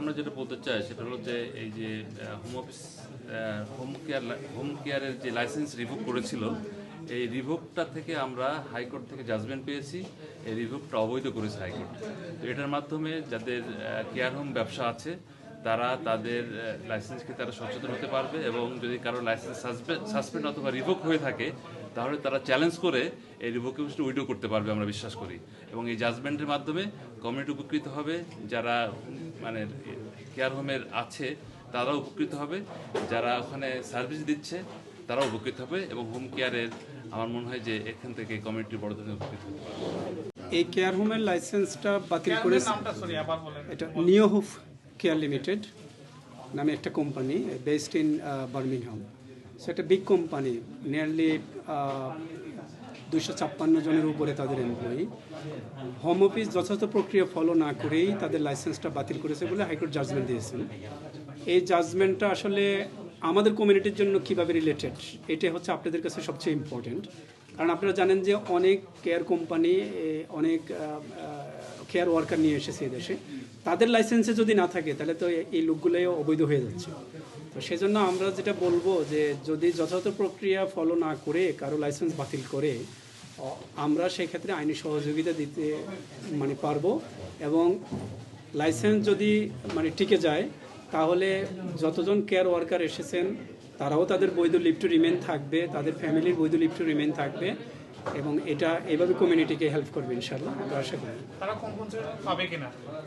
আমরা যেটা বলতে চাই, সেটা হলো যে এই যে home office home care home কেয়ারের যে লাইসেন্স রিভোভ করেছিল, এই রিভোভটা থেকে আমরা হাইকোর্ট থেকে জাজমেন্ট পেয়েছি, এই রিভোভটা অবৈধ করেছে হাইকোর্ট তো এটার মাধ্যমে যাদের কেয়ার হোম ব্যবসা আছে, তারা তাদের লাইসেন্সকে তারা সচেতন হতে পারবে এবং যদি কারও লাইসেন্স সাসপেন্ড অথবা রিভোক হয়ে থাকে, তাহলে তারা চ্যালেঞ্জ করে এই রিভোকেশনটা উইডো করতে পারবে আমরা বিশ্বাস করি। এবং এই জাজমেন্টের মাধ্যমে কমিউনিটি উপকৃত হবে যারা মানে কেয়ার হোমের আছে তারাও উপকৃত হবে। যারা ওখানে সার্ভিস দিচ্ছে তারাও উপকৃত হবে এবং হোম কেয়ারের আমার মনে হয় যে এখান থেকে কমিউনিটি বড় ধরনের উপকৃত হতে পারবে। এই কেয়ার হোমের লাইসেন্সটা বাতিল করে নামটা সরি আবার বলেন। এটা নিওহুফ কেয়ার লিমিটেড নামে একটা company based in Birmingham so একটা বিগ কোম্পানি নিয়ারলি দুশো ছাপ্পান্ন জনের উপরে তাদের এমপ্লয়ি হোম অফিস যথাযথ প্রক্রিয়া ফলো না করেই তাদের লাইসেন্সটা বাতিল করেছে বলে হাইকোর্ট জাজমেন্ট দিয়েছেন। এই জাজমেন্টটা আসলে আমাদের কমিউনিটির জন্য কীভাবে রিলেটেড এটা হচ্ছে আপনাদের কাছে সবচেয়ে ইম্পর্টেন্ট কারণ আপনারা জানেন যে অনেক কেয়ার কোম্পানি অনেক কেয়ার ওয়ার্কার নিয়ে এসেছে এই দেশে। তাদের লাইসেন্সে যদি না থাকে, তাহলে তো এই লোকগুলোই অবৈধ হয়ে যাচ্ছে। তো সেজন্য আমরা যেটা বলব যে যদি যথাযথ প্রক্রিয়া ফলো না করে কারও লাইসেন্স বাতিল করে আমরা সেই ক্ষেত্রে আইনি সহযোগিতা দিতে মানে পারব এবং লাইসেন্স যদি মানে টিকে যায় তাহলে যতজন কেয়ার ওয়ার্কার এসেছেন তারাও তাদের বৈধ লিভ টু রিমেন থাকবে তাদের ফ্যামিলির বৈধ লিভ টু রিমেন থাকবে এবং এটা এভাবে কমিউনিটিকে হেল্প করবে ইনশাল্লাহ আমরা আশা করি।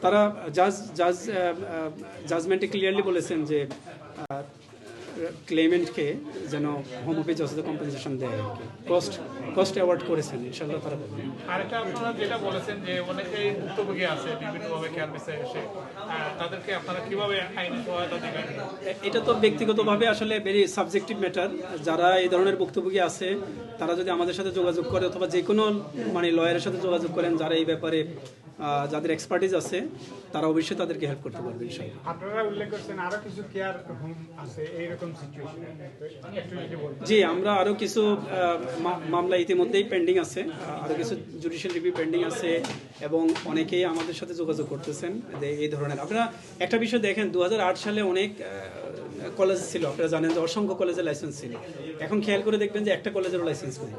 তারা জাজ জাজ জাজমেন্টে ক্লিয়ারলি বলেছেন যে ক্লেমেন্টকে যেন হোম অফিস যথাযথ কম্পেনসেশন দেয় আর কি। কস্ট কস্ট অ্যাওয়ার্ড করেছেন ইনশাল্লাহ তারা আরেকটা আপনারা যেটা বলেছেন যে অনেকেই ভুক্তভোগী আছে বিভিন্নভাবে এসে তাদেরকে আপনারা কীভাবে আইনি সহায়তা দেবেন? এটা তো ব্যক্তিগতভাবে আসলে ভেরি সাবজেক্টিভ ম্যাটার যারা এই ধরনের ভুক্তভোগী আছে তারা যদি আমাদের সাথে যোগাযোগ করে অথবা যে কোনো মানে লয়ারের সাথে যোগাযোগ করেন যারা এই ব্যাপারে যাদের এক্সপার্টিস আছে তারা অবশ্যই তাদেরকে হেল্প করতে পারবে আপনারা উল্লেখ করছেন আরও কিছু কেয়ার হোম আছে এইরকম সিচুয়েশন জি আমরা আরও কিছু মামলা ইতিমধ্যেই পেন্ডিং আছে। আরও কিছু জুডিশিয়াল রিভিউ পেন্ডিং আছে এবং অনেকেই আমাদের সাথে যোগাযোগ করতেছেন। যে এই ধরনের। আপনারা একটা বিষয় দেখেন দু হাজার আট সালে অনেক কলেজ ছিল। আপনারা জানেন যে অসংখ্য কলেজের লাইসেন্স ছিল। এখন খেয়াল করে দেখবেন যে একটা কলেজেরও লাইসেন্স নেই।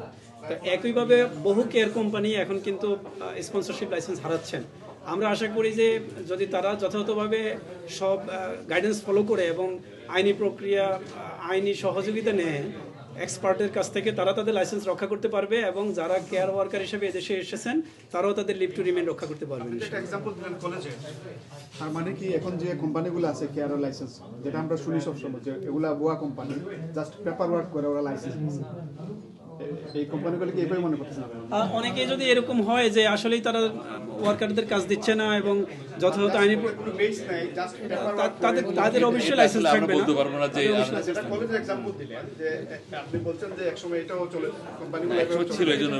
তো একইভাবে বহু কেয়ার কোম্পানি এখন কিন্তু স্পন্সরশিপ লাইসেন্স হারাচ্ছেন। আমরা আশা করি যে যদি তারা যথাযথভাবে সব গাইডেন্স ফলো করে এবং আইনি প্রক্রিয়া আইনি সহযোগিতা নেয় এক্সপার্টের কাছ থেকে তারা তাদের লাইসেন্স রক্ষা করতে পারবে এবং যারা কেয়ার ওয়ার্কার হিসেবে এদেশে এসেছেন তারাও তাদের লিভ টু রিমেন রক্ষা করতে পারবেন তার মানে কি এখন যে কোম্পানিগুলো আছে কেয়ার লাইসেন্স যেটা আমরা শুনি সবসময় যে এগুলা বোয়া কোম্পানি জাস্ট পেপার ওয়ার্ক করে ওরা লাইসেন্স এই কোম্পানিগুলো এভাবে মনে করতেছেন অনেকেই যদি এরকম হয় যে আসলেই তারা ওয়ার্কারদের কাজ দিচ্ছে না এবং যথাযথ আইনি তাদের তাদের অবশ্যই লাইসেন্স থাকবে বলতে না পারব না যে এক্সাম্পল দিলেন যে আপনি বলছেন যে একসময় এটাও চলে কোম্পানিগুলো ছিল এজন্য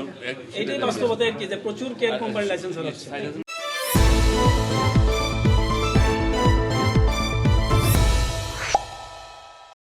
এটাই বাস্তবতা আর কি যে প্রচুর কেয়ার কোম্পানি লাইসেন্স সাইড